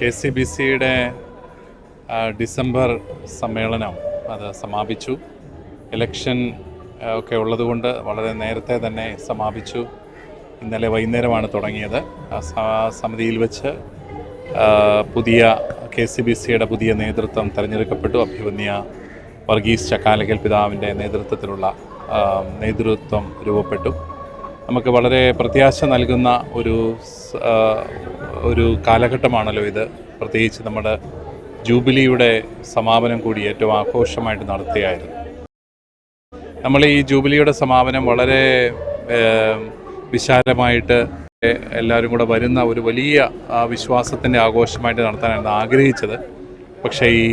K C B സിയുടെ December സമ്മേളനം അത് സമാപിച്ചു. ഇലക്ഷൻ ഒക്കെ ഉള്ളതുകൊണ്ട് വളരെ നേരത്തെ തന്നെ സമാപിച്ചു. ഇന്നലെ വൈകുന്നേരമാണ് തുടങ്ങിയത്. സമിതിയിൽ വെച്ച് പുതിയ കെ സി ബി സിയുടെ പുതിയ നേതൃത്വം തിരഞ്ഞെടുക്കപ്പെട്ടു. അഭിമന്യ വർഗീസ് ചക്കാലക്കൽ പിതാവിന്റെ നേതൃത്വത്തിലുള്ള നേതൃത്വം രൂപപ്പെട്ടു. നമുക്ക് വളരെ പ്രത്യാശ നൽകുന്ന ഒരു ഒരു കാലഘട്ടമാണല്ലോ ഇത്. പ്രത്യേകിച്ച് നമ്മുടെ ജൂബിലിയുടെ സമാപനം കൂടി ഏറ്റവും ആഘോഷമായിട്ട് നടത്തുകയായിരുന്നു. നമ്മൾ ഈ ജൂബിലിയുടെ സമാപനം വളരെ വിശാലമായിട്ട് എല്ലാവരും കൂടെ വരുന്ന ഒരു വലിയ വിശ്വാസത്തിന്റെ ആഘോഷമായിട്ട് നടത്താനായിരുന്നു ആഗ്രഹിച്ചത്. പക്ഷേ ഈ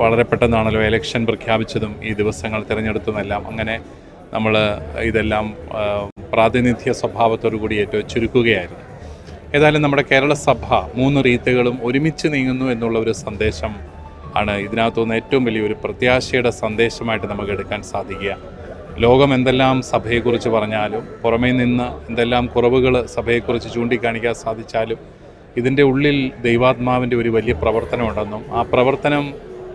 വളരെ പെട്ടെന്നാണല്ലോ എലക്ഷൻ പ്രഖ്യാപിച്ചതും ഈ ദിവസങ്ങൾ തിരഞ്ഞെടുത്തുമെല്ലാം അങ്ങനെ നമ്മൾ ഇതെല്ലാം പ്രാതിനിധ്യ സ്വഭാവത്തോടുകൂടി ഏറ്റവും ചുരുക്കുകയായിരുന്നു. ഏതായാലും നമ്മുടെ കേരള സഭ മൂന്ന് റീത്തുകളും ഒരുമിച്ച് നീങ്ങുന്നു എന്നുള്ള ഒരു സന്ദേശം ആണ് ഇതിനകത്തുനിന്ന് ഏറ്റവും വലിയൊരു പ്രത്യാശയുടെ സന്ദേശമായിട്ട് നമുക്ക് എടുക്കാൻ സാധിക്കുക. ലോകം എന്തെല്ലാം സഭയെക്കുറിച്ച് പറഞ്ഞാലും പുറമേ നിന്ന് എന്തെല്ലാം കുറവുകൾ സഭയെക്കുറിച്ച് ചൂണ്ടിക്കാണിക്കാൻ സാധിച്ചാലും ഇതിന്റെ ഉള്ളിൽ ദൈവാത്മാവിന്റെ ഒരു വലിയ പ്രവർത്തനമുണ്ടെന്നും ആ പ്രവർത്തനം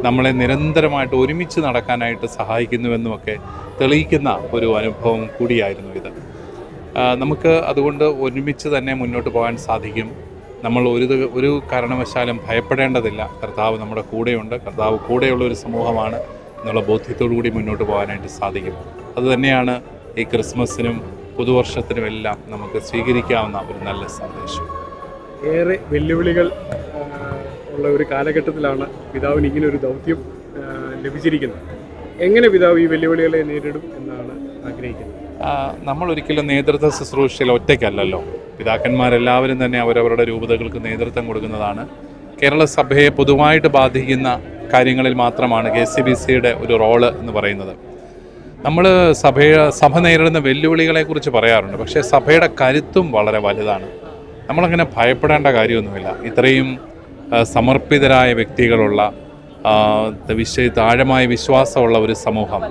നമ്മളെ നിരന്തരമായിട്ട് ഒരുമിച്ച് നടക്കാനായിട്ട് സഹായിക്കുന്നുവെന്നുമൊക്കെ തെളിയിക്കുന്ന ഒരു അനുഭവം കൂടിയായിരുന്നു ഇത്. നമുക്ക് അതുകൊണ്ട് ഒരുമിച്ച് തന്നെ മുന്നോട്ട് പോകാൻ സാധിക്കും. നമ്മൾ ഒരു ഒരു കാരണവശാലും ഭയപ്പെടേണ്ടതില്ല. കർത്താവ് നമ്മുടെ കൂടെയുണ്ട്. കർത്താവ് കൂടെയുള്ള ഒരു സമൂഹമാണ് എന്നുള്ള ബോധ്യത്തോടു കൂടി മുന്നോട്ട് പോകാനായിട്ട് സാധിക്കും. അതുതന്നെയാണ് ഈ ക്രിസ്മസിനും പുതുവർഷത്തിനും എല്ലാം നമുക്ക് സ്വീകരിക്കാവുന്ന ഒരു നല്ല സന്ദേശം. ഏറെ വെല്ലുവിളികൾ ഉള്ള ഒരു കാലഘട്ടത്തിലാണ് പിതാവിന് ഇങ്ങനെ ഒരു ദൗത്യം ലഭിച്ചിരിക്കുന്നത്. എങ്ങനെ പിതാവ് ഈ വെല്ലുവിളികളെ നേരിടും എന്നാണ് ആഗ്രഹിക്കുന്നത്? ഒരിക്കലും നേതൃത്വ ശുശ്രൂഷയിൽ ഒറ്റയ്ക്കല്ലല്ലോ. പിതാക്കന്മാരെല്ലാവരും തന്നെ അവരവരുടെ രൂപതകൾക്ക് നേതൃത്വം കൊടുക്കുന്നതാണ്. കേരള സഭയെ പൊതുവായിട്ട് ബാധിക്കുന്ന കാര്യങ്ങളിൽ മാത്രമാണ് കെ സി ബി സിയുടെ ഒരു റോൾ എന്ന് പറയുന്നത്. നമ്മൾ സഭയെ സഭ നേരിടുന്ന വെല്ലുവിളികളെക്കുറിച്ച് പറയാറുണ്ട്. പക്ഷേ സഭയുടെ കരുത്തും വളരെ വലുതാണ്. നമ്മളങ്ങനെ ഭയപ്പെടേണ്ട കാര്യമൊന്നുമില്ല. ഇത്രയും സമർപ്പിതരായ വ്യക്തികളുള്ള വിശ്വ താഴമായ വിശ്വാസമുള്ള ഒരു സമൂഹം.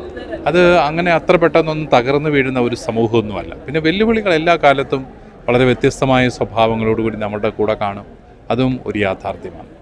അത് അങ്ങനെ അത്ര പെട്ടെന്നൊന്നും തകർന്നു വീഴുന്ന ഒരു സമൂഹമൊന്നുമല്ല. പിന്നെ വെല്ലുവിളികൾ എല്ലാ കാലത്തും വളരെ വ്യത്യസ്തമായ സ്വഭാവങ്ങളോടുകൂടി നമ്മുടെ കൂടെ കാണും. അതും ഒരു യാഥാർത്ഥ്യമാണ്.